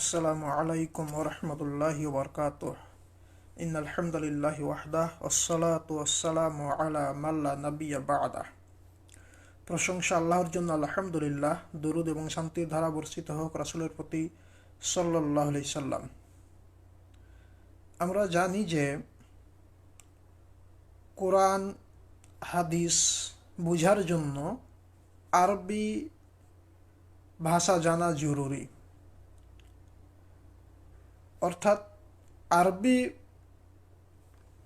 আসসালামু আলাইকুম ওরহমতুল্লাহি ওবরকাত ইন আলহামদুলিল্লাহ ওয়াহদাহ ওসালাত ওসালামু আলা মাল্লা নবিয়া বাদা। প্রশংসা আল্লাহর জন্য আলহামদুলিল্লাহ, দুরুদ এবং শান্তির ধারা বর্ষিত হোক রাসুলের প্রতি সাল্লাহ সাল্লাম। আমরা জানি যে কোরআন, হাদিস বুঝার জন্য আরবি ভাষা জানা জরুরি। অর্থাৎ আরবি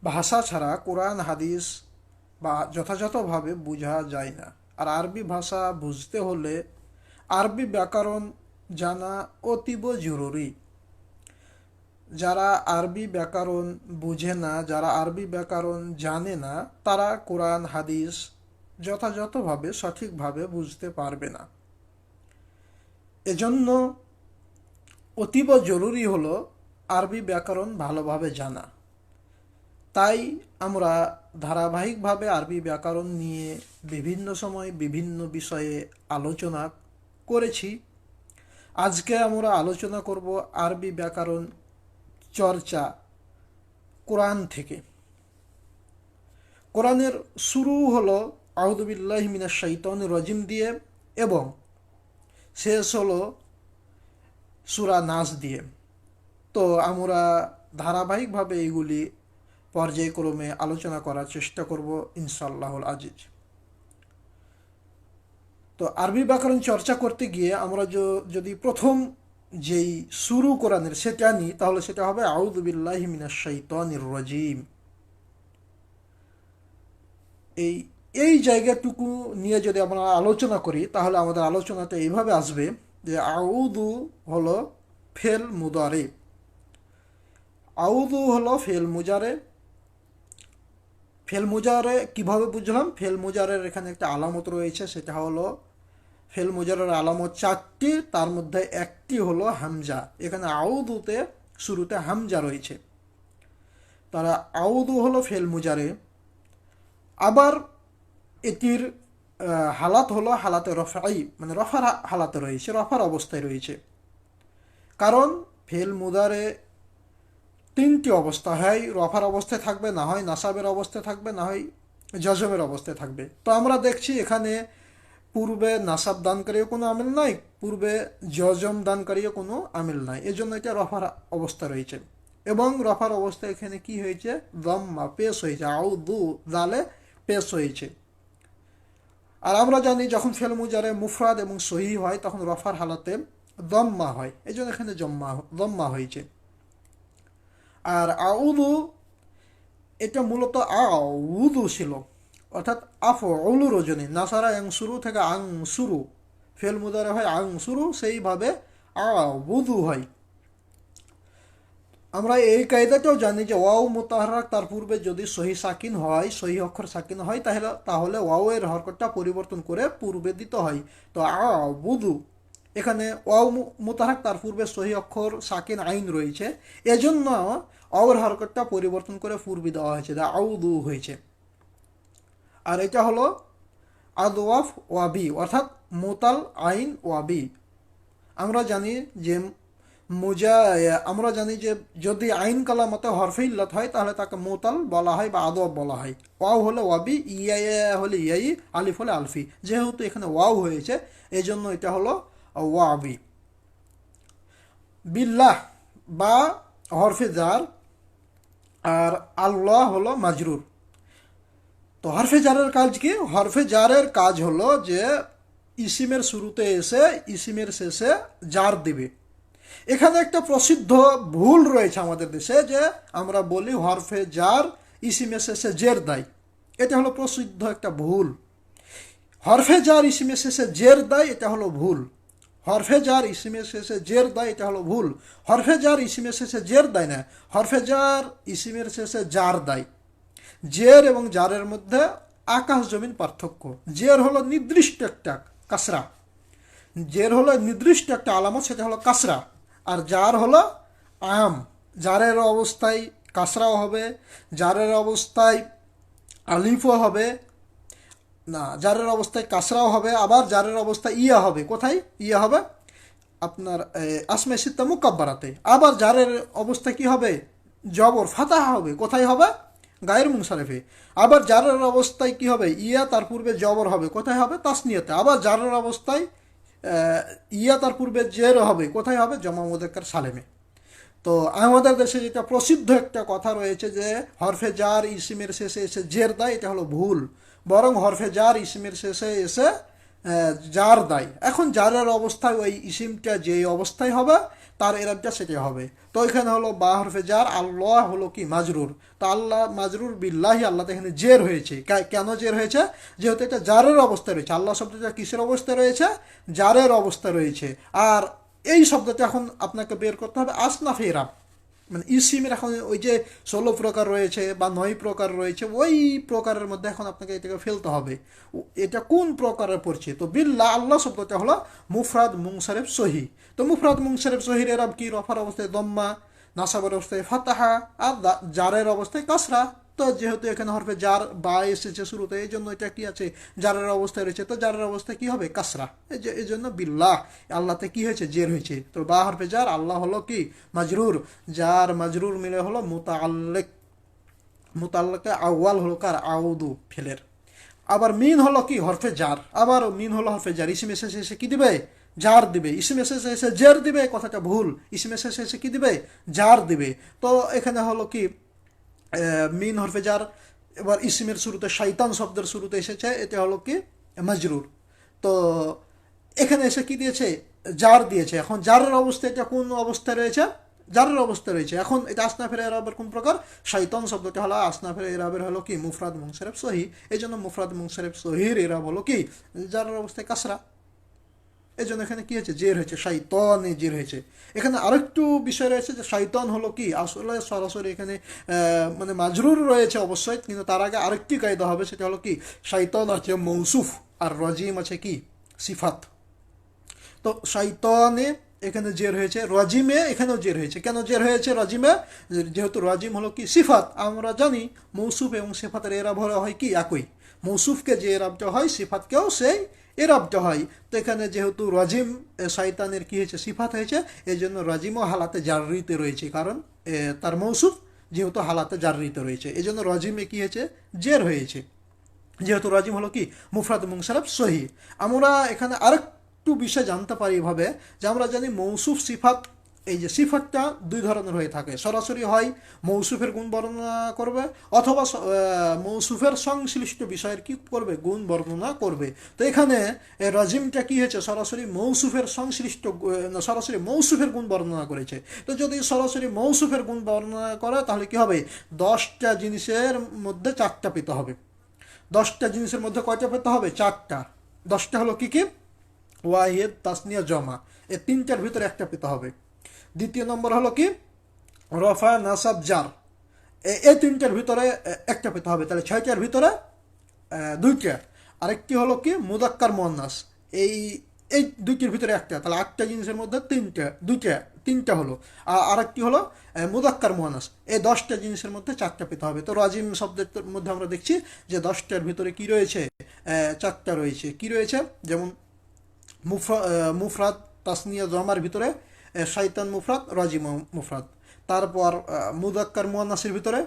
ভাষা ছাড়া কোরআন, হাদিস বা যথাযথভাবে বোঝা যায় না। আর আরবি ভাষা বুঝতে হলে আরবি ব্যাকরণ জানা অতীব জরুরি। যারা আরবি ব্যাকরণ বুঝে না, যারা আরবি ব্যাকরণ জানে না, তারা কোরআন, হাদিস যথাযথভাবে সঠিকভাবে বুঝতে পারবে না। এজন্য অতীব জরুরি হলো আরবি ব্যাকরণ ভালোভাবে জানা। তাই আমরা ধারাবাহিকভাবে আরবি ব্যাকরণ নিয়ে বিভিন্ন সময় বিভিন্ন বিষয়ে আলোচনা করেছি। আজকে আমরা আলোচনা করব আরবি ব্যাকরণ চর্চা কোরআন থেকে। কোরআনের শুরু হলো আউদুবিল্লাহ মিনা শৈতন রজিম দিয়ে এবং শেষ হলো সুরা নাচ দিয়ে। তো আমরা ধারাবাহিকভাবে এইগুলি পর্যায়ক্রমে আলোচনা করার চেষ্টা করব ইনশাল্লাহুল আজিজ। তো আরবি ব্যাকরণ চর্চা করতে গিয়ে আমরা যদি প্রথম যেই শুরু কোরআনের সেটা নিই, তাহলে সেটা হবে আউদুবিল্লাহ রজিম। এই এই জায়গাটুকু নিয়ে যদি আমরা আলোচনা করি, তাহলে আমাদের আলোচনাটা এইভাবে আসবে যে আউদু হলো ফেল মুদারে আউদু হলো ফেল মুজারে। ফেল মুজারে কীভাবে বুঝলাম? ফেল মুজারের এখানে একটা আলামত রয়েছে, সেটা হলো ফেল মুজারের আলামত চারটি, তার মধ্যে একটি হলো হামজা। এখানে আউদুতে শুরুতে হামজা রয়েছে। তারা আউদু হলো ফেল মুজারে। আবার এটির হালাত হলো হালাতে রফাই মানে রফার হালাতে রয়েছে, রফার অবস্থায় রয়েছে। কারণ ফেল মুদারে তিনটি অবস্থা, হয়, রফার অবস্থায় থাকবে, না হয় নাসাবের অবস্থায় থাকবে, না হয় জজমের অবস্থায় থাকবে। তো আমরা দেখছি এখানে পূর্বে নাসাব দানকারীও কোনো আমিল নাই, পূর্বে জজম দানকারীও কোনো আমিল নাই। এজন্য এটা রফার অবস্থা রয়েছে। এবং রফার অবস্থা এখানে কি হয়েছে? দম্মা, পেশ হয়েছে আউ দু দালে পেশ হয়েছে। আর আমরা জানি যখন ফেল মুজারে মুফরাদ এবং সহি হয়, তখন রফার হালাতে দম্মা হয়। এই জন্য এখানে জম্মা, দম্মা হয়েছে। আর আউদু এটা মূলত আউদু ছিল। অর্থাৎ আফ অলু রজনী। নাসারা আং শুরু থেকে আং শুরু। ফেল মুদারে হয় আং শুরু, সেইভাবে আউদু হয়। আমরা এই কায়দাটাও জানি যে ওয়াও মোতাহারাক তার পূর্বে যদি সহি সাকিন হয়, সহি অক্ষর সাকিন হয়, তাহলে তাহলে ওয়াও এর হরকতটা পরিবর্তন করে পূর্বে দিতে হয়। তো আ বুধু এখানে ওয়াও মোতাহারাক তার পূর্বে সহি অক্ষর সাকিন আইন রয়েছে। এজন্য অওর হরকতটা পরিবর্তন করে পূর্বে দেওয়া হয়েছে আউদু হয়েছে। আর এটা হলো আদ আদওয়াফ ওয়াবি, অর্থাৎ মোতাল আইন ওয়াবি। আমরা জানি যে মোজা, আমরা জানি যে যদি আইন কালামতে হরফে ইল্লত হয়, তাহলে তাকে মোতাল বলা হয় বা আদব বলা হয়। ওয়াও হলে ওয়াবি, ইয়া হলে ইয়াই, আলিফ হলে আলফি। যেহেতু এখানে ওয়াও হয়েছে এই জন্য এটা হলো ওয়াবি। বিল্লাহ বা হরফে জার আর আল্লাহ হলো মাজরুর। তো হরফে জারের কাজ কি? হরফে জারের কাজ হলো যে ইসিমের শুরুতে এসে ইসিমের শেষে জার দিবে। এখানে একটা প্রসিদ্ধ ভুল রয়েছে আমাদের দেশে যে আমরা বলি হরফে জার, ইসিমের শেষে জের দেয়। এটা হলো প্রসিদ্ধ একটা ভুল। হরফে জার, ইসিমের শেষে জের দেয়, এটা হলো ভুল। হরফে জার ইসিমের শেষে জের দেয়, এটা হলো ভুল। হরফে জার ইসিমের শেষে জের দেয় না, হরফে জার ইসিমের শেষে জার দেয়। জের এবং জারের মধ্যে আকাশ জমিন পার্থক্য। জের হলো নির্দিষ্ট একটা কাসরা। জের হলো নির্দিষ্ট একটা আলামত, সেটা হলো কাসরা। আর জার হলো আম জারের অবস্থায় কাসরাও হবে জারের অবস্থায় আলিফও হবে না, জারের অবস্থায় কাসরাও হবে, আবার জারের অবস্থায় ইয়া হবে। কোথায়? ইয়া হবে আপনার আসমে সিত্তা মুকাব্বারাতে। আবার জারের অবস্থা কি হবে? জবর, ফাতাহা হবে। কোথায় হবে? গায়ের মুনসারেফে। আবার জারের অবস্থায় কি হবে? ইয়া তার পূর্বে জবর হবে। কোথায় হবে? তাসনিয়াতে। আবার জারের অবস্থায় ইয়া তার পূর্বে জের হবে। কোথায় হবে? জমা মুদাক্কার সালেমে। তো আমাদের দেশে যেটা প্রসিদ্ধ একটা কথা রয়েছে যে, হরফে জার ইসিমের শেষে এসে জের দেয়, এটা হলো ভুল। বরং হরফে জার ইসিমের শেষে এসে জার দেয়। এখন জারের অবস্থায় ওই ইসিমটা যে অবস্থায় হবে, তার এরাবটা সেটাই হবে। তো এখানে হলো বা হরফে জার আল্লাহ হলো কি? মাজরুর। তো আল্লাহ মাজরুর বিল্লাহি, আল্লাহ এখানে জের হয়েছে। কেন জের হয়েছে? যেহেতু এটা জারের অবস্থায় রয়েছে। আল্লাহ শব্দটা কিসের অবস্থায় রয়েছে? জারের অবস্থায় রয়েছে। আর এই শব্দটা এখন আপনাকে বের করতে হবে আসনাফ এরাব। মানে ইসিমের এখন ওই যে ষোলো প্রকার রয়েছে বা নয় প্রকার রয়েছে, ওই প্রকারের মধ্যে এখন আপনাকে এটাকে ফেলতে হবে। এটা কোন প্রকারে পড়ছে? তো বিল্লা আল্লাহ শব্দটা হলো মুফরাদ মুংসারেফ সহি। তো মুফরাদ মুংসারেফ সহির এরাব কি? রফার অবস্থায় দম্মা, নাসাবের অবস্থায় ফাতাহা, আর জারের অবস্থায় কাসরা। তো যেহেতু এখানে হরফে যার বা এসেছে শুরুতে, এই জন্য এটা কি আছে? জারের অবস্থায় রয়েছে। তো জারের অবস্থায় কি হবে? কাসরা। এই যে, এই জন্য বিল্লাহ। আল্লাহতে কি হয়েছে? জের হয়েছে। তো বা হরফে জার আল্লাহ হলো কি? মাজরুর। যার মাজরুর মিলে হলো মুতাআল্লিক। মুতাল্লাকে আউয়াল হলো কার? আউদু, ফেলের। আবার মিন হলো কি? হরফে জার আবার মিন হলো হরফে জার ইসিম এসে এসে কি দিবে? জার দিবে। ইসিম এসে এসে জের দিবে। কথাটা ভুল। ইসিম এসে এসে কি দিবে? জার দিবে। তো এখানে হলো কি? মিন হরফে জার এবার ইসিমের শুরুতে শয়তান শব্দের শুরুতে এসেছে, এটা হলো কি? মজরুর। তো এখানে এসে কি দিয়েছে? জার দিয়েছে। এখন জারের অবস্থা এটা কোন অবস্থায় রয়েছে? জারের অবস্থা রয়েছে। এখন এটা আসনাফের এরাবের কোন প্রকার? শৈতন শব্দটা হলো আসনা আসনাফের এরাবের হলো কি? মুফরাদ মুংসারেফ সহি। এই জন্য মুফরাদ মুংসারেফ সহির এরাব হলো কি? জারের অবস্থায় কাসরা। এই জন্য এখানে কি হয়েছে? জের হয়েছে শাইতনে জের হয়েছে। এখানে আরেকটু বিষয় রয়েছে যে শাইতন হলো কি? আসলে সরাসরি এখানে মানে মাজরুর রয়েছে অবশ্যই, কিন্তু তার আগে আরেকটি কায়দা হবে, সেটা হলো কি? শাইতন আছে মৌসুফ, আর রজিম আছে কি? সিফাত। তো শৈতনে এখানে জের হয়েছে, রজিমে এখানেও জের হয়েছে। কেন জের হয়েছে রজিমে? যেহেতু রজিম হলো কি সিফাত, আমরা জানি মৌসুফ এবং সিফাতের এরাব হলো হয় কি একই। মৌসুফকে যে এরাবটা হয়, সিফাতকেও সেই এরাবটা হয়। তো এখানে যেহেতু রজিম শয়তানের কি হয়েছে? সিফাত হয়েছে এই জন্য রজিমও হালাতে জারিতে রয়েছে। কারণ তার মৌসুফ যেহেতু হালাতে জারিতে রয়েছে। এই জন্য রজিমে কি হয়েছে? জের হয়েছে। যেহেতু রাজিম হলো কি? মুফরাদ মুংসারাফ সহি। আমরা এখানে আরেকটু বিষয় জানতে পারি এভাবে যে আমরা জানি মৌসুফ সিফাত, এই যে সিফাতটা দুই ধরনের হয়ে থাকে। সরাসরি হয় মৌসুফের গুণ বর্ণনা করবে অথবা মৌসুফের সংশ্লিষ্ট বিষয়ের কি করবে? গুণ বর্ণনা করবে। তো এখানে রাজিমটা কি হয়েছে? সরাসরি মৌসুফের সংশ্লিষ্ট সরাসরি মৌসুফের গুণ বর্ণনা করেছে। তো যদি সরাসরি মৌসুফের গুণ বর্ণনা করে, তাহলে কি হবে? দশটা জিনিসের মধ্যে চারটা পেতে হবে। দশটা জিনিসের মধ্যে কয়টা পেতে হবে? চারটা। দশটা হলো কি কি? ওয়াহিদ, তাসনিয়া, জমা। এই তিনটার ভিতরে একটা পেতে হবে। দ্বিতীয় নম্বর হলো কি? রফা, নাসাব, জার। এই তিনটার ভিতরে একটা পেতে হবে। তাহলে ছয়টার ভিতরে দুইটা। আরেকটি হলো কি? মুদাক্কার মোয়ান্নাস। এই এই দুইটির ভিতরে একটা। তাহলে আটটা জিনিসের মধ্যে তিনটা, দুইটা, তিনটা হলো। আর আরেকটি হলো মুদাক্কার মোয়ানাস এই দশটা জিনিসের মধ্যে চারটা পেতে হবে। তো রাজিম শব্দের মধ্যে আমরা দেখছি যে দশটার ভিতরে কি রয়েছে? চারটা রয়েছে। কি রয়েছে? যেমন মুফরা আহ, মুফরাদ তাসনিয়া জমার ভিতরে শয়তান মুফরাদ রাজি মু- মুফরাদ তারপর মুদাক্কার মুয়ান্নাসের ভিতরে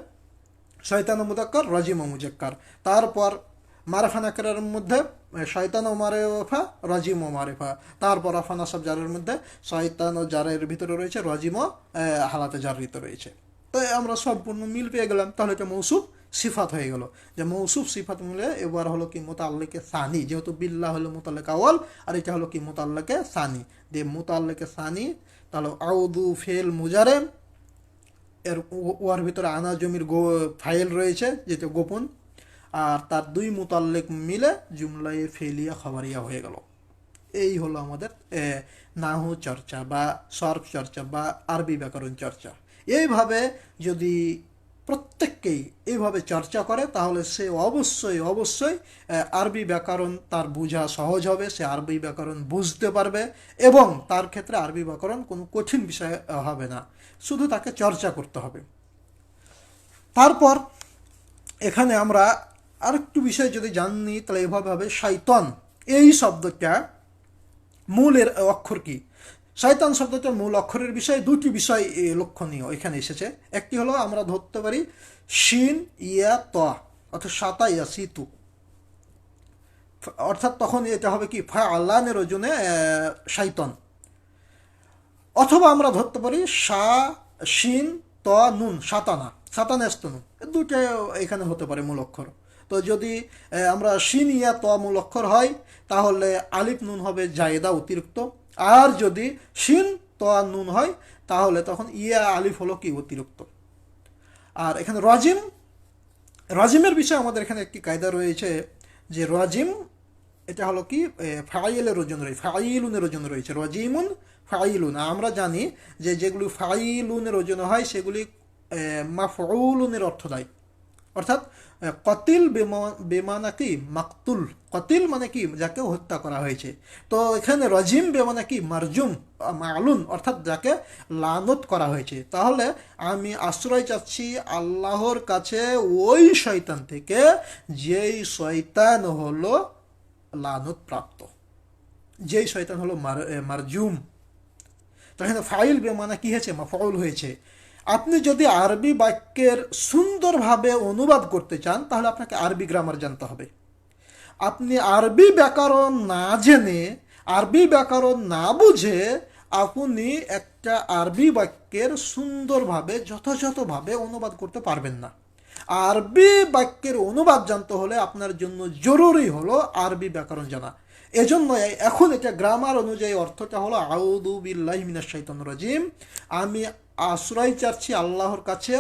শয়তান মুদাক্কার রাজিম মুজাক্কার। তারপর মারেফা নাকারের মধ্যে শয়তান ও মারেফা রাজিম ও মারেফা। তারপর আফানা সব জারের মধ্যে শয়তান ও জারের ভিতরে রয়েছে রাজিম ও হালাতে জারিত রয়েছে। তো আমরা সম্পূর্ণ মিল পেয়ে গেলাম। তাহলে এটা মৌসুফ সিফাত হয়ে গেল। যে মৌসুফ সিফাত মিলে এবার হলো কি মোতাল্লেকে সানি, যেহেতু বিল্লাহ হলো মোতাল্লেক আওয়াল আর এটা হলো কি মোতাল্লেকে সানি। দিয়ে মোতাল্লেকে সানি, তাহলে আউদু ফেল মুজারে এর ওয়ার ভিতরে আনা জমির গো ফাইল রয়েছে, যেটা গোপন, আর তার দুই মোতাল্লেক মিলে জুমলায় ফেলিয়া খবরিয়া হয়ে গেল। এই হলো আমাদের নাহু চর্চা বা সর্ব চর্চা বা আরবি ব্যাকরণ চর্চা। এইভাবে যদি প্রত্যেককেই এইভাবে চর্চা করে, তাহলে সে অবশ্যই অবশ্যই আরবি ব্যাকরণ তার বোঝা সহজ হবে, সে আরবি ব্যাকরণ বুঝতে পারবে এবং তার ক্ষেত্রে আরবি ব্যাকরণ কোনো কঠিন বিষয় হবে না। শুধু তাকে চর্চা করতে হবে। তারপর এখানে আমরা আরেকটু বিষয় যদি জানি, তাহলে এভাবে হবে শাইতন এই শব্দটা মূলের অক্ষর কি? শয়তান শব্দটার মূল অক্ষরের বিষয়ে দুটি বিষয় লক্ষণীয়। এখানে এসেছে। একটি হলো আমরা ধরতে পারি শিন ইয়া ত, অর্থাৎ সাতা ইয়া সিতু। অর্থাৎ তখন এটা হবে কি? ফা আল্লাহের ওজনে শাইতন অথবা আমরা ধরতে পারি সা, শিন, ত, নুন, সাতানা। সাতানাস্ত নুন। দুটো এখানে হতে পারে মূল অক্ষর। তো যদি আমরা শিন ইয়া ত মূল অক্ষর হয়, তাহলে আলিফ নুন হবে জায়েদা অতিরিক্ত। আর যদি শিন ত নুন হয়, তাহলে তখন ইয়া আলিফ হলো কি? অতিরিক্ত। আর এখানে রাজিম, রাজিমের বিষয়ে আমাদের এখানে একটি কায়দা রয়েছে যে রাজিম, এটা হলো কি? ফাইলের ওজন রয়েছে, ফাইলুনের ওজন রয়েছে, রাজিমুন ফাইলুন। আমরা জানি যে যেগুলি ফাইলুনের ওজন হয়, সেগুলি মাফউলুনের অর্থ দেয়। অর্থাৎ কতিল বেমা- বেমানা কি? মাকতুল। কতিল মানে কি? যাকে হত্যা করা হয়েছে। তো এখানে রজিম বেমানা কি? মারজুম মালুন অর্থাৎ যাকে লানত করা হয়েছে। তাহলে আমি আশ্রয় চাচ্ছি আল্লাহর কাছে ওই শয়তান থেকে, যেই শয়তান হলো লানত প্রাপ্ত। যেই শয়তান হলো মার- মারজুম। তো এখানে ফাইল বেমানা কি হয়েছে? মাফউল হয়েছে। আপনি যদি আরবি বাক্যের সুন্দরভাবে অনুবাদ করতে চান, তাহলে আপনাকে আরবি গ্রামার জানতে হবে। আপনি আরবি ব্যাকরণ না জেনে, আরবি ব্যাকরণ না বুঝে আপনি একটা আরবি বাক্যের সুন্দরভাবে, যথাযথভাবে অনুবাদ করতে পারবেন না। আরবি বাক্যের অনুবাদ জানতে হলে আপনার জন্য জরুরি হলো আরবি ব্যাকরণ জানা। এজন্য এখন এটা গ্রামার অনুযায়ী অর্থটা হলো আউদু বিল্লাহি মিনাশ শাইতানির রাজিম, আমি আশ্রয় চাচ্ছি আল্লাহর কাছে,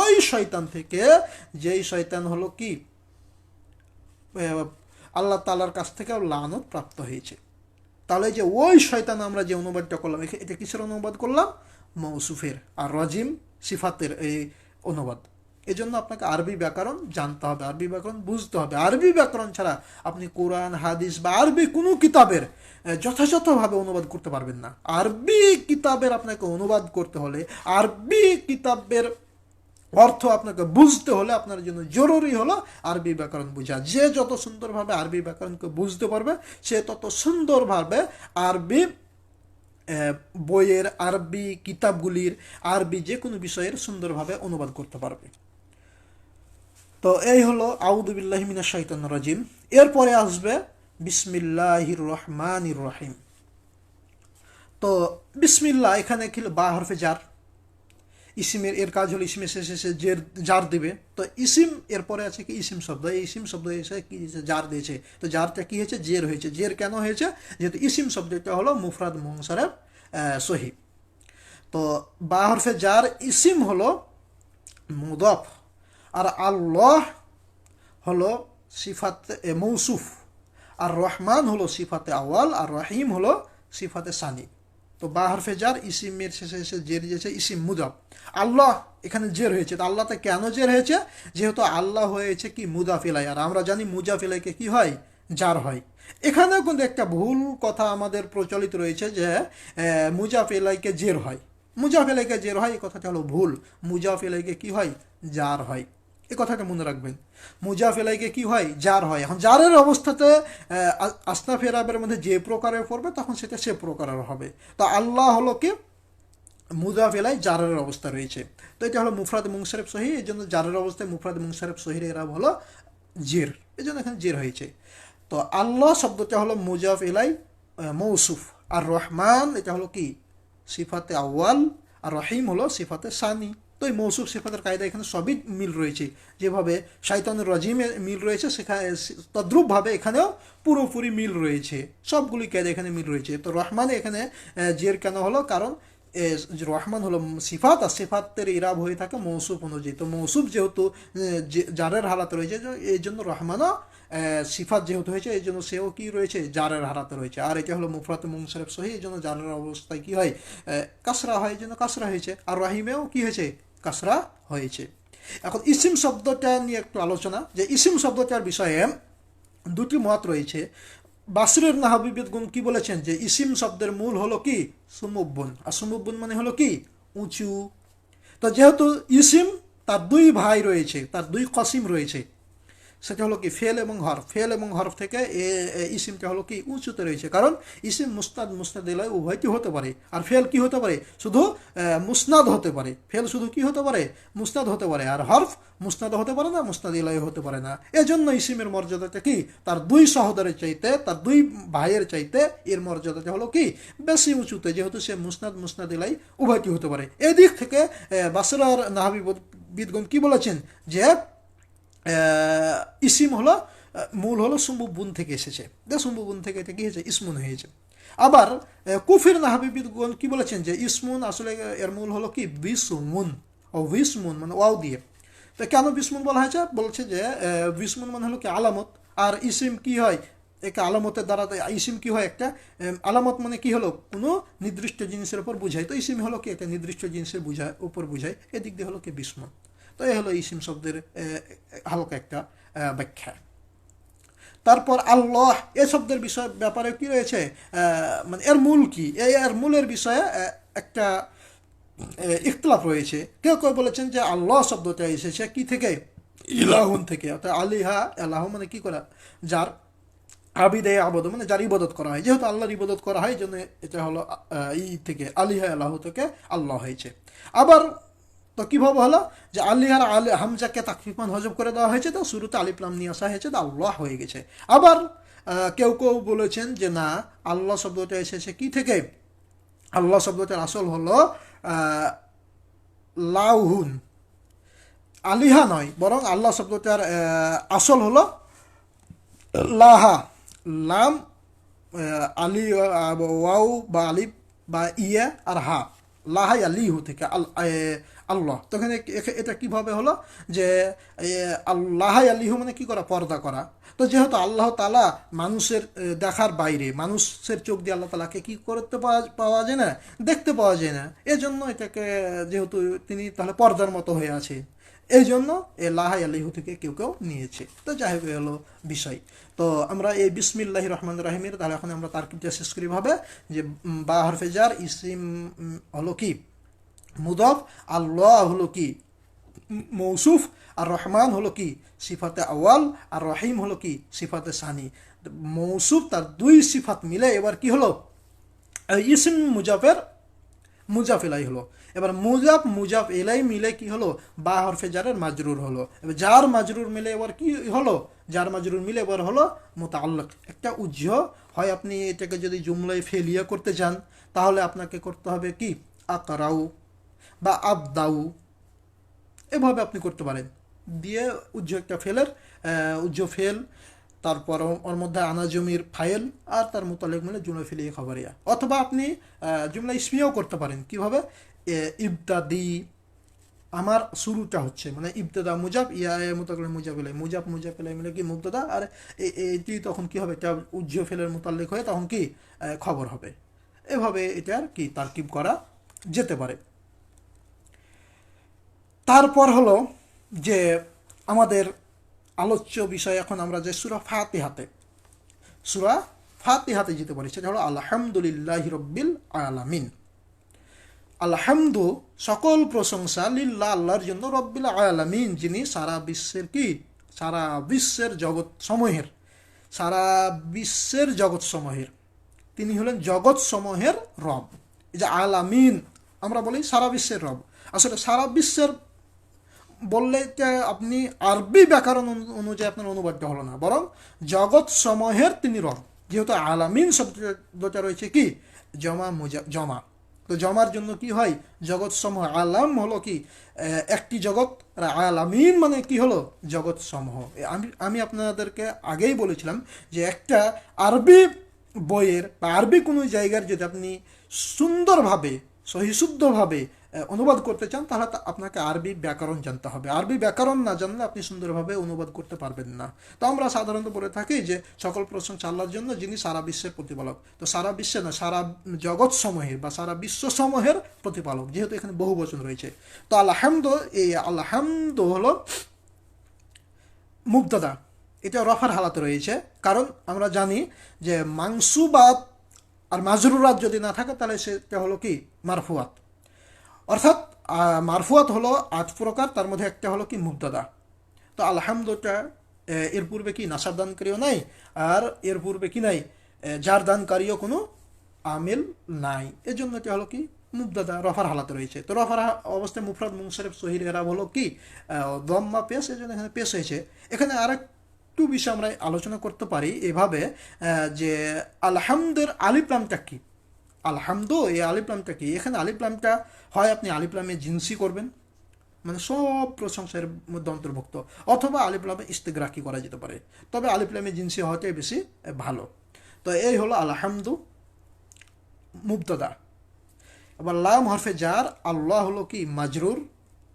ওই শয়তান থেকে। যেই শয়তান হলো কি? আল্লাহ তালার কাছ থেকে লানত প্রাপ্ত হয়েছে। তাহলে যে ওই শয়তান আমরা যে অনুবাদটা করলাম এটা কিসের অনুবাদ করলাম? মৌসুফের আর রাজিম সিফাতের এই অনুবাদ। এজন্য আপনাকে আরবি ব্যাকরণ জানতে হবে, আরবি ব্যাকরণ বুঝতে হবে। আরবি ব্যাকরণ ছাড়া আপনি কোরআন, হাদিস বা আরবি কোনো কিতাবের যথাযথভাবে অনুবাদ করতে পারবেন না। আরবি কিতাবের আপনাকে অনুবাদ করতে হলে, আরবি কিতাবের অর্থ আপনাকে বুঝতে হলে আপনার জন্য জরুরি হলো আরবি ব্যাকরণ বোঝা। যে যত সুন্দরভাবে আরবি ব্যাকরণকে বুঝতে পারবে, সে তত সুন্দরভাবে আরবি বইয়ের আরবি কিতাবগুলির, আরবি যে কোনো বিষয়ের সুন্দরভাবে অনুবাদ করতে পারবে। তো এই হলো আউদুবিল্লাহ মিনা শৈতন রাজিম। এরপরে আসবে, বিসমিল্লাহির রহমানির রহিম। তো, বিসমিল্লাহ, এখানে কি বা হরফে জার ইসিমের, এর কাজ হলো ইসিমের শেষে সে জের জার দিবে। তো ইসিম, এরপরে আছে কি? ইসিম শব্দ। এই ইসিম শব্দ এসে কি? জার দিয়েছে। তো জারটা কি হয়েছে? জের হয়েছে। জের কেন হয়েছে? যেহেতু ইসিম শব্দটা হলো মুফরাদ মুনসারেফ সহি। তো, বা হরফে জার ইসিম হলো মুদফ। আর আল্লাহ হলো সিফাতে মৌসুফ। আর রহমান হলো সিফাতে আওয়াল, আর রহিম হলো সিফাতে সানি। তো বা হরফে জার ইসিমের শেষে এসে জের দিয়েছে, ইসিম মুদাফ। আল্লাহ এখানে জের হয়েছে, তো আল্লাহতে কেন জের হয়েছে? যেহেতু আল্লাহ হয়েছে কি? মুদাফিলাই। আর আমরা জানি মুজাফিলাইকে কি হয়? জার হয়। এখানেও কিন্তু একটা ভুল কথা আমাদের প্রচলিত রয়েছে যে মুজাফিলাইকে জের হয়। মুজাফিলাইকে জের হয়, এই কথাটা হলো ভুল। মুজাফিলাইকে কি হয়? জার হয়। এই কথাটা মনে রাখবেন। মুজাফিলাইকে কি হয়? জার হয়। এখন জারের অবস্থাতে আহ, আসনা ফেরাবের মধ্যে যে প্রকারের পড়বে তখন সেটা সে প্রকারের হবে। তো আল্লাহ হলো কি? মুজাফিলাই জারের অবস্থা রয়েছে। তো এটা হলো মুফরাদ মুংসারেফ সহি। এই জন্য জারের অবস্থায় মুফরাদ মুংসারেফ সহির এরা হলো জের। এই জন্য এখানে জের হয়েছে। তো আল্লাহ শব্দটা হলো মুজাফ এলাই মৌসুফ। আর রহমান এটা হলো কি? সিফাতে আউয়াল। আর রহিম হলো সিফাতে সানি। তো এই মৌসুফ সিফাতের কায়দা এখানে সবই মিল রয়েছে। যেভাবে শাইতানুর রাজিমে মিল রয়েছে সেখানে তদ্রুপভাবে এখানেও পুরোপুরি মিল রয়েছে। সবগুলি কায়দা এখানে মিল রয়েছে। তো রহমানে এখানে জের কেন হলো? কারণ রহমান হলো সিফাত, আর সিফাতের ইরাব হয়ে থাকে মৌসুফ অনুযায়ী। তো মৌসুফ যেহেতু জারের হারাতে রয়েছে এই জন্য রহমানও সিফাত যেহেতু হয়েছে এই জন্য সেও কি রয়েছে? জারের হারাতে রয়েছে। আর এটা হলো মুফরাত মুংসারেফ সহি এই জন্য জারের অবস্থায় কি হয়? কাসরা হয় এই জন্য কাসরা হয়েছে। আর রাহিমেও কি হয়েছে? কাসরা হয়েছে। এখন ইসিম শব্দটা নিয়ে একটু আলোচনা, যে ইসিম শব্দটার বিষয়ে দুটি মত রয়েছে। বাসরের নাহাবিবেদগুন কি বলেছেন? যে ইসিম শব্দের মূল হলো কি? সুমুব্বন আর সুমুব্বন মানে হলো কি? উঁচু। তো যেহেতু ইসিম তার দুই ভাই রয়েছে, তার দুই কসিম রয়েছে সেটা হলো কি ফেল এবং হরফ। ফেল এবং হরফ থেকে ইসিমটা হলো কি উঁচুতে রয়েছে। কারণ ইসিম মুস্তাদ মুস্তাদ এলায় উভয়টি হতে পারে। আর ফেল কি হতে পারে? শুধু মুসনাদ হতে পারে। ফেল শুধু কি হতে পারে? মুস্তাদ হতে পারে। আর হরফ মুসনাদ হতে পারে না মুসনাদ এলায় হতে পারে না। এজন্য ইসিমের মর্যাদাটা কি? তার দুই সহোদরের চাইতে, তার দুই ভাইয়ের চাইতে এর মর্যাদাটা হলো কি? বেশি উঁচুতে। যেহেতু সে মুসনাদ মুসনাদ এলাই উভয়টি হতে পারে। এদিক থেকে বাসরার নাহাবি বিদগণ কি বলেছেন? যে ইসিম হলো মূল হলো সুম্বুবুন থেকে এসেছে। সুম্বুবুন থেকে এটা কি হয়েছে? ইসমুন হয়েছে। আবার কুফির নাহাবিবিদগণ কি বলেছেন যে, ইসমুন আসলে এর মূল হলো কি? বিসমুন। ও বিসমুন মানে ওয়াও দিয়ে। তো কেন বিসমুন বলা হয়েছে? বলছে যে বিসমুন মানে হলো কি? আলামত। আর ইসিম কি হয়? একে আলামতের দ্বারা ইসিম কি হয় একটা? আলামত মানে কি হলো? কোনো নির্দিষ্ট জিনিসের উপর বুঝায়। তো ইসিম হলো কি? একটা নির্দিষ্ট জিনিসের বুঝায় উপর বুঝায়। এদিক দিয়ে হলো কি? বিসমুন। তো এই হলো ইসিম শব্দের হালকা একটা ব্যাখ্যা। তারপর আল্লাহ, এ শব্দের বিষয় ব্যাপারে কি রয়েছে? মানে এর মূল কি? এর মূলের বিষয়ে একটা ইখতলাফ রয়েছে। কেউ কেউ বলেছেন যে আল্লাহ শব্দটা এসেছে কি থেকে? ইলাহুন থেকে। অর্থাৎ আলিহা আল্লাহ মানে কি করা? যার আবিদে আবদ মানে যার ইবাদত করা হয়। যেহেতু আল্লাহর ইবাদত করা হয় জন্য এটা হলো ই থেকে, আলিহা আল্লাহ থেকে আল্লাহ হয়েছে। আবার তো কীভাবে হলো? যে আল্লাহর আলি হামজাকে তাকফিফান হজব করে দেওয়া হয়েছে, তো শুরুতে আলিপ্লাম নিয়ে আসা হয়েছে, তো আল্লাহ হয়ে গেছে। আবার কেউ কেউ বলেছেন যে না, আল্লাহ শব্দটা এসেছে কি থেকে? আল্লাহ শব্দটার আসল হলো লাউহুন। আলিহা নয়, বরং আল্লাহ শব্দটার আসল হলো লাহা। লাম আলি ওয়াউ বা আলিফ বা ইয়া আর হা। লাহাই আলিহু থেকে, আল আল্লাহ। তখন এটা কীভাবে হলো? যে এ, আল্লাহাই আলিহু মানে কি করা? পর্দা করা। তো যেহেতু আল্লাহ তালা মানুষের দেখার বাইরে মানুষের চোখ দিয়ে আল্লাহ তালাকে কি করতে পাওয়া যায় না? দেখতে পাওয়া যায় না। এজন্য এটাকে যেহেতু তিনি তাহলে পর্দার মতো হয়ে আছে। এই জন্য এ লাহাই আলিহু থেকে কেউ কেউ নিয়েছে। তো যাই হোক হলো বিষয়। তো আমরা এই বিসমিল্লাহ রহমান রাহিমের তাহলে এখন আমরা তারকিবটা শেষ করি ভাবে যে বা হরফেজার ইসিম হলো কি? মুদফ, আল্লাহ হলো কি? মৌসুফ, আর রহমান হলো কি? সিফাতে আওয়াল, আর রহিম হলো কি? সিফাতে সানি। মৌসুফ তার দুই সিফাত মিলে এবার কি হলো? ইসিম মুজাফের মুজাফ এলাই হলো। এবার মুজাফ মুজাফ এলাই মিলে কি হলো? বা হরফে জারের মাজরুর হলো। এবার যার মাজরুর মিলে এবার কি হলো? যার মাজরুর মিলে এবার হলো মোতাল্লক একটা উজ্জ হয় আপনি এটাকে যদি জুমলায় ফেলিয়া করতে চান, তাহলে আপনাকে করতে হবে কি? আকরাউ। বা আবদাউ। এভাবে আপনি করতে পারেন। দিয়ে উজ্জ একটা ফেলের উজ্জ ফেল, তারপর ওর- মধ্যে আনা জমির ফাইল আর তার মোতালেক মিলে জুমলা ফেলিয়ে খবরিয়া। অথবা আপনি জুমলা ইসমিয়াও করতে পারেন। কীভাবে? ইবতাদি। আমার শুরুটা হচ্ছে মানে ইবতদা মুজাব, ইয়া মোতাকলে মুজাব এলাই মুজাব মুজাব এলাই মিলে কি মুবতদা? আর এটি তখন কি হবে? এটা উজ্জ ফেলের মোতাল্লিক হয়ে তখন কি খবর হবে। এভাবে এটার কি তারকিব করা যেতে পারে। তারপর হলো যে আমাদের আলোচ্য বিষয় এখন আমরা যে সুরা ফাতিহাতে সুরা ফাতিহাতে যেতে পারি, সেটা হলো আলহামদুলিল্লাহ রব্বিল আলামিন। আলহামদু, সকল প্রশংসা লিল্লাহ, আল্লাহর জন্য রব্বিল আলামিন, যিনি সারা বিশ্বের কি? সারা বিশ্বের জগৎ সমূহের, সারা বিশ্বের জগৎ সমূহের, তিনি হলেন জগৎ সমূহের রব। এই যে আলামিন, আমরা বলি সারা বিশ্বের রব। আসলে সারা বিশ্বের বললে আপনি আরবি ব্যাকরণ অনু- অনুযায়ী আপনার অনুবাদটা হলো না। বরং জগৎ সমূহের তিনি রব। যেহেতু আলামিন শব্দটা রয়েছে কি? জমা জমা। তো জমার জন্য কি হয়? জগৎ সমূহ। আলাম হলো কি? একটি জগৎ। আলামিন মানে কি হলো? জগৎ সমূহ। আমি আমি আপনাদেরকে আগেই বলেছিলাম যে একটা আরবি বইয়ের বা আরবি কোনো জায়গার যদি আপনি সুন্দরভাবে, সহিশুদ্ধভাবে অনুবাদ করতে চান, তাহলে আপনাকে আরবি ব্যাকরণ জানতে হবে। আরবি ব্যাকরণ না জানলে আপনি সুন্দরভাবে অনুবাদ করতে পারবেন না। তো আমরা সাধারণত বলে থাকি যে, সকল প্রশংসা আল্লাহর জন্য যিনি সারা বিশ্বের প্রতিপালক। তো সারা বিশ্বে না, সারা জগৎ সমূহের বা সারা বিশ্ব সমূহের প্রতিপালক, যেহেতু এখানে বহু বচন রয়েছে। তো আল্লাহামদ এই আল্লাহামদ হলো মুক্তদা এটা রফার হালাতে রয়েছে। কারণ আমরা জানি যে মাংসুবাদ আর মাজরুরাত যদি না থাকে, তাহলে সেটা হলো কি? মারফুয়াত। অর্থাৎ মারফুয়াত হলো আট প্রকার, তার মধ্যে একটা হলো কি মুবদাদা তো আলহামদুটা এর পূর্বে কি নাসার দানকারীও নাই, আর এর পূর্বে কি নাই যার দানকারীও কোনো আমিল নাই। এর জন্য এটা হলো কি মুবদাদা রফার হালাতে রয়েছে। তো রফার অবস্থায় মুফরাদ মুনসারিফ সহির এরা হলো কি দম্মা পেশ এই জন্য এখানে পেশ হয়েছে। এখানে আরেকটু বিষয় আমরা আলোচনা করতে পারি এভাবে যে আলহামদের আলিপ্লামটা কি? আলহামদু, এই আলিপ্লামটা কি? এখানে আলিপ্লামটা হয় আপনি আলিপ্লামে জিন্সি করবেন মানে সব প্রশংসার মধ্যে অন্তর্ভুক্ত, অথবা আলিপ্লামে ইস্তেগ্রাকি করা যেতে পারে। তবে আলিপ্লামে জিন্সি হওয়াটাই বেশি ভালো। তো এই হলো আলহামদু মুবতদা। এবার লাম হরফে জার আল্লাহ হলো কি? মাজরুর,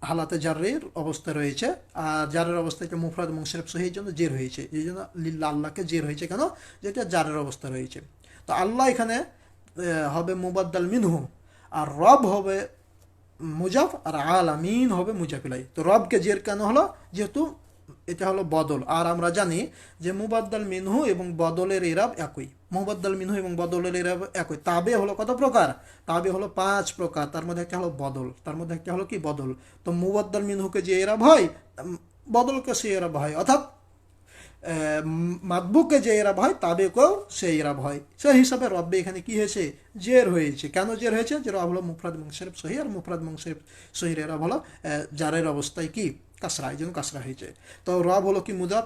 হালাতে জারের অবস্থা রয়েছে, আর জারের অবস্থা এটা মুফরাদ মুংসেরফ সহির জন্য জের হয়েছে, এই জন্য লিল্লা আল্লাহকে জের হয়েছে কেন? যেটা জারের অবস্থা রয়েছে। তো আল্লাহ এখানে হবে মুবাদ্দাল মিনহু, আর রব হবে মুজাফ, আর আলামিন হবে মুজাফিলাই। তো রবকে জের কেন হলো? যেহেতু এটা হলো বদল। আর আমরা জানি যে মুবাদ্দাল মিনহু এবং বদলের ইরাব একই। মুবাদ্দাল মিনহু এবং বদলের ইরাব একই। তাবে হলো কত প্রকার? তাবে হলো পাঁচ প্রকার। তার মধ্যে একটা হলো বদল। তার মধ্যে একটা হলো কি? বদল। তো মুবাদ্দাল মিনহুকে যে ইরাব হয় বদলকে সে ইরাব হয়। অর্থাৎ মাতবুকে যে এরাব হয়, তাবেকেও সেই এরাব হয়। সেই হিসাবে রব্বে এখানে কি হয়েছে? জের হয়েছে। কেন জের হয়েছে? যে রব হলো মুফরাদ মুংশরিফ সহি, আর মুফরাদ মুংশরিফ সহির এরাব হলো জারের অবস্থায় কি? কাসরা, এই জন্য কাসরা হয়েছে। তো রব হলো কি মুদাফ?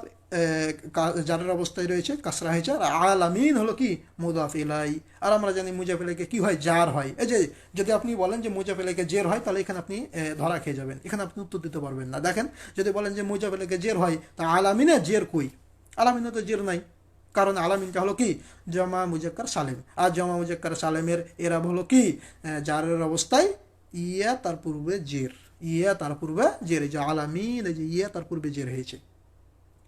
জারের অবস্থায় রয়েছে, কাসরা হয়েছে। আর আল আমিন হলো কি? মুদাফ ইলাই। আর আমরা জানি মুজাফ ইলাইকে কী হয়? জার হয়। এই যে, যদি আপনি বলেন যে মুজাফ ইলাইকে জের হয়, তাহলে এখানে আপনি ধরা খেয়ে যাবেন। এখানে আপনি উত্তর দিতে পারবেন না। দেখেন, যদি বলেন যে মুজাফ ইলাইকে জের হয়, তা আল আমিনে জের কই? আলামিনে তো জের নাই। কারণ আলামিনটা হলো কি? জমা মুজাক্কার সালেম। আর জমা মুজাক্কার সালেমের এরাব হলো কি? জারের অবস্থায় ইয়া তার পূর্বে জের। ইয়া তার পূর্বে জের। যে আলামিন যে ইয়া তার পূর্বে জের হয়েছে।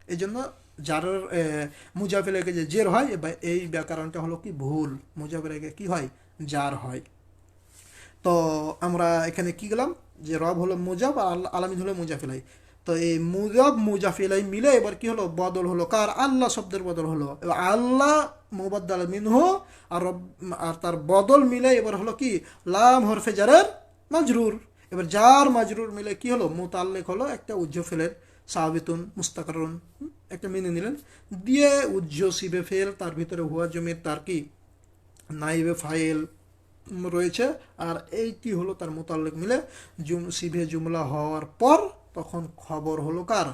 এই জন্য জারের মুজাফিলাকে যে জের হয় এই ব্যাকরণটা হলো কি? ভুল। মুজাফিলাকে কি হয়? জার হয়। তো আমরা এখানে কি গেলাম? যে রব হলো মুজাব আর আল- আলামিন হলো মুজাফিলাই। তো এই মুজাব মুজাফিলাই মিলে এবার কি হলো? বদল হলো কার? আল্লাহ শব্দের বদল হলো। আল্লাহ মুবাদ্দাল মিনহু আর আর তার বদল মিলে এবার হলো কি? লাম হরফে জারের মাজরুর। এবার যার মাজরুর মিলে কি হলো? মুতাল্লেক হলো একটা উজ্জফেলের সাবিতুন মুস্তাকারুন হুম, একটা মেনে নিলেন। দিয়ে উজ্জ সিবে ফেল তার ভিতরে হুয়া জমির তার কি? নাইবে ফাইল রয়েছে। আর এইটি হলো তার মোতাল্লেক মিলে। জুম সিভে জুমলা হওয়ার পর তখন খবর হলো কার?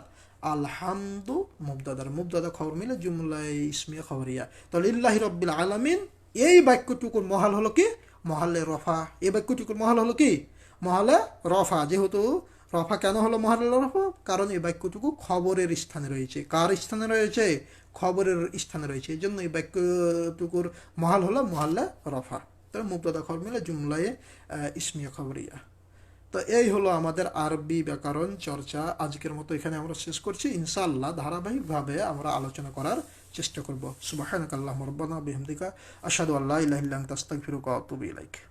আলহামদু মুবদাদার মুবদাদা খবর মিলে জুমলা ইসমিয়া খবরিয়া। তো লিল্লাহি রব্বিল আলামিন এই বাক্যটুকুর মহাল হলো কি? মহালে রফা। এই বাক্যটুকুর মহাল হলো কি? মহালে রফা। যেহেতু রফা কেন হলো মহালে রফা? কারণ এই বাক্যটুকু খবরের স্থানে রয়েছে। কার স্থানে রয়েছে? খবরের স্থানে রয়েছে। এই জন্য এই বাক্যটুকুর মহাল হলো মহাল্লা রফা। তো মুক্তদা খবর মিলে জুমলায় ইসমিয়া খবরিয়া। তো এই হলো আমাদের আরবি ব্যাকরণ চর্চা। আজকের মতো এখানে আমরা শেষ করছি। ইনশাআল্লাহ ধারাবাহিকভাবে আমরা আলোচনা করার চেষ্টা করব। সুবাহ রব্বানা বিহমদিকা। আসাদু আল্লাহ ইলাহা তাস্তাক আনতা তুবি ইলাইক।